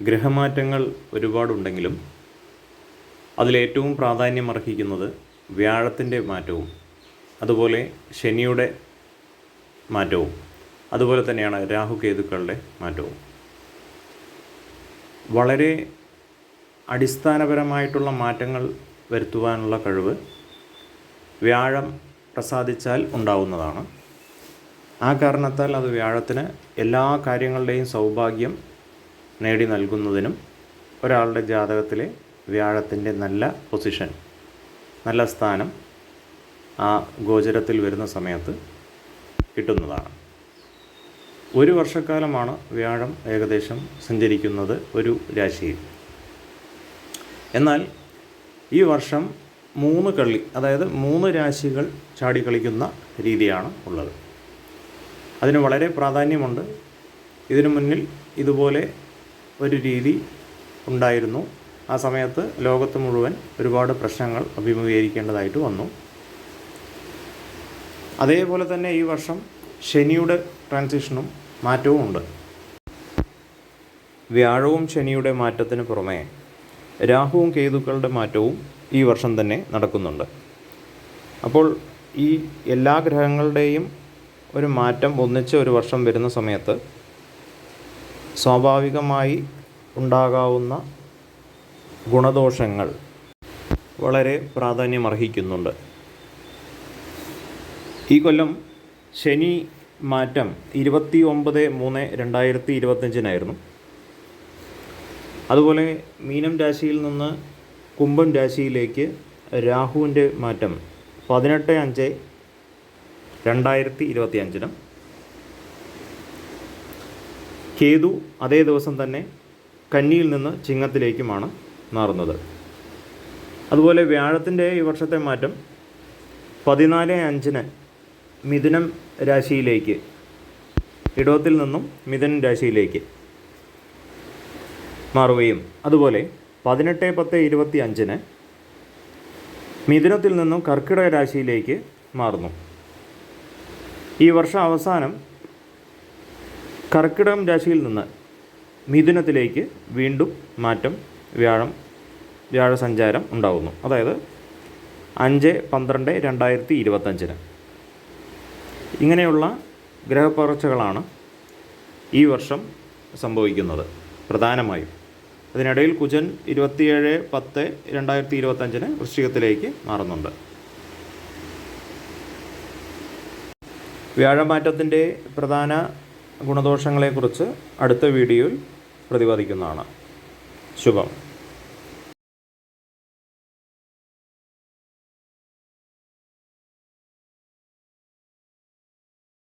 ഗ്രഹമാറ്റങ്ങൾ ഒരുപാടുണ്ടെങ്കിലും അതിലേറ്റവും പ്രാധാന്യം അർഹിക്കുന്നത് വ്യാഴത്തിന്റെ മാറ്റവും അതുപോലെ ശനിയുടെ മാറ്റവും അതുപോലെ തന്നെയാണ് രാഹുകേതുക്കളുടെ മാറ്റവും. വളരെ അടിസ്ഥാനപരമായിട്ടുള്ള മാറ്റങ്ങൾ വരുത്തുവാനുള്ള കഴിവ് വ്യാഴം പ്രസാദിച്ചാൽ ഉണ്ടാവുന്നതാണ്. ആ കാരണത്താൽ അത് വ്യാഴത്തിന് എല്ലാ കാര്യങ്ങളുടെയും സൗഭാഗ്യം നേടി നൽകുന്നതിനും ഒരാളുടെ ജാതകത്തിലെ വ്യാഴത്തിന്റെ നല്ല പൊസിഷൻ നല്ല സ്ഥാനം ആ ഗോചരത്തിൽ വരുന്ന സമയത്ത് കിട്ടുന്നതാണ്. ഒരു വർഷക്കാലമാണ് വ്യാഴം ഏകദേശം സഞ്ചരിക്കുന്നത് ഒരു രാശിയിൽ. എന്നാൽ ഈ വർഷം മൂന്ന് കള്ളി അതായത് മൂന്ന് രാശികൾ ചാടിക്കളിക്കുന്ന രീതിയാണ് ഉള്ളത്. അതിന് വളരെ പ്രാധാന്യമുണ്ട്. ഇതിനു മുന്നിൽ ഇതുപോലെ ഒരു രീതി ഉണ്ടായിരുന്നു. ആ സമയത്ത് ലോകത്ത് മുഴുവൻ ഒരുപാട് പ്രശ്നങ്ങൾ അഭിമുഖീകരിക്കേണ്ടതായിട്ട് വന്നു. അതേപോലെ തന്നെ ഈ വർഷം ശനിയുടെ ട്രാൻസിഷനും മാറ്റവും ഉണ്ട്. വ്യാഴവും ശനിയുടെ മാറ്റത്തിന് പുറമേ രാഹുവും കേതുക്കളുടെ മാറ്റവും ഈ വർഷം തന്നെ നടക്കുന്നുണ്ട്. അപ്പോൾ ഈ എല്ലാ ഗ്രഹങ്ങളുടെയും ഒരു മാറ്റം ഒന്നിച്ച് ഒരു വർഷം വരുന്ന സമയത്ത് സ്വാഭാവികമായി ഉണ്ടാകാവുന്ന ഗുണദോഷങ്ങൾ വളരെ പ്രാധാന്യമർഹിക്കുന്നുണ്ട്. ഈ കൊല്ലം ശനി മാറ്റം ഇരുപത്തി ഒമ്പത് മൂന്ന് രണ്ടായിരത്തി ഇരുപത്തഞ്ചിനായിരുന്നു അതുപോലെ മീനം രാശിയിൽ നിന്ന് കുംഭം രാശിയിലേക്ക് രാഹുവിന്റെ മാറ്റം പതിനെട്ട് അഞ്ച് രണ്ടായിരത്തി ഇരുപത്തി അഞ്ചിനും കേതു അതേ ദിവസം തന്നെ കന്നിയിൽ നിന്ന് ചിങ്ങത്തിലേക്കുമാണ് മാറുന്നത്. അതുപോലെ വ്യാഴത്തിന്റെ ഈ വർഷത്തെ മാറ്റം പതിനാല് അഞ്ചിന് മിഥുനം രാശിയിലേക്ക് ഇടവത്തിൽ നിന്നും മിഥുനം രാശിയിലേക്ക് മാറുകയും അതുപോലെ പതിനെട്ട് പത്ത് ഇരുപത്തി അഞ്ചിന് മിഥുനത്തിൽ നിന്നും കർക്കിടക രാശിയിലേക്ക് മാറുന്നു. ഈ വർഷം അവസാനം കർക്കിടകം രാശിയിൽ നിന്ന് മിഥുനത്തിലേക്ക് വീണ്ടും മാറ്റം വ്യാഴം വ്യാഴസഞ്ചാരം ഉണ്ടാകുന്നു അതായത് അഞ്ച് പന്ത്രണ്ട് രണ്ടായിരത്തി ഇരുപത്തഞ്ചിന്. ഇങ്ങനെയുള്ള ഗ്രഹപ്പകർച്ചകളാണ് ഈ വർഷം സംഭവിക്കുന്നത് പ്രധാനമായും. അതിനിടയിൽ കുജൻ ഇരുപത്തിയേഴ് പത്ത് രണ്ടായിരത്തി ഇരുപത്തഞ്ചിന് വൃശ്ചികത്തിലേക്ക് മാറുന്നുണ്ട്. വ്യാഴമാറ്റത്തിന്റെ പ്രധാന ഗുണദോഷങ്ങളെക്കുറിച്ച് അടുത്ത വീഡിയോയിൽ പ്രതിപാദിക്കുന്നതാണ്. ശുഭം.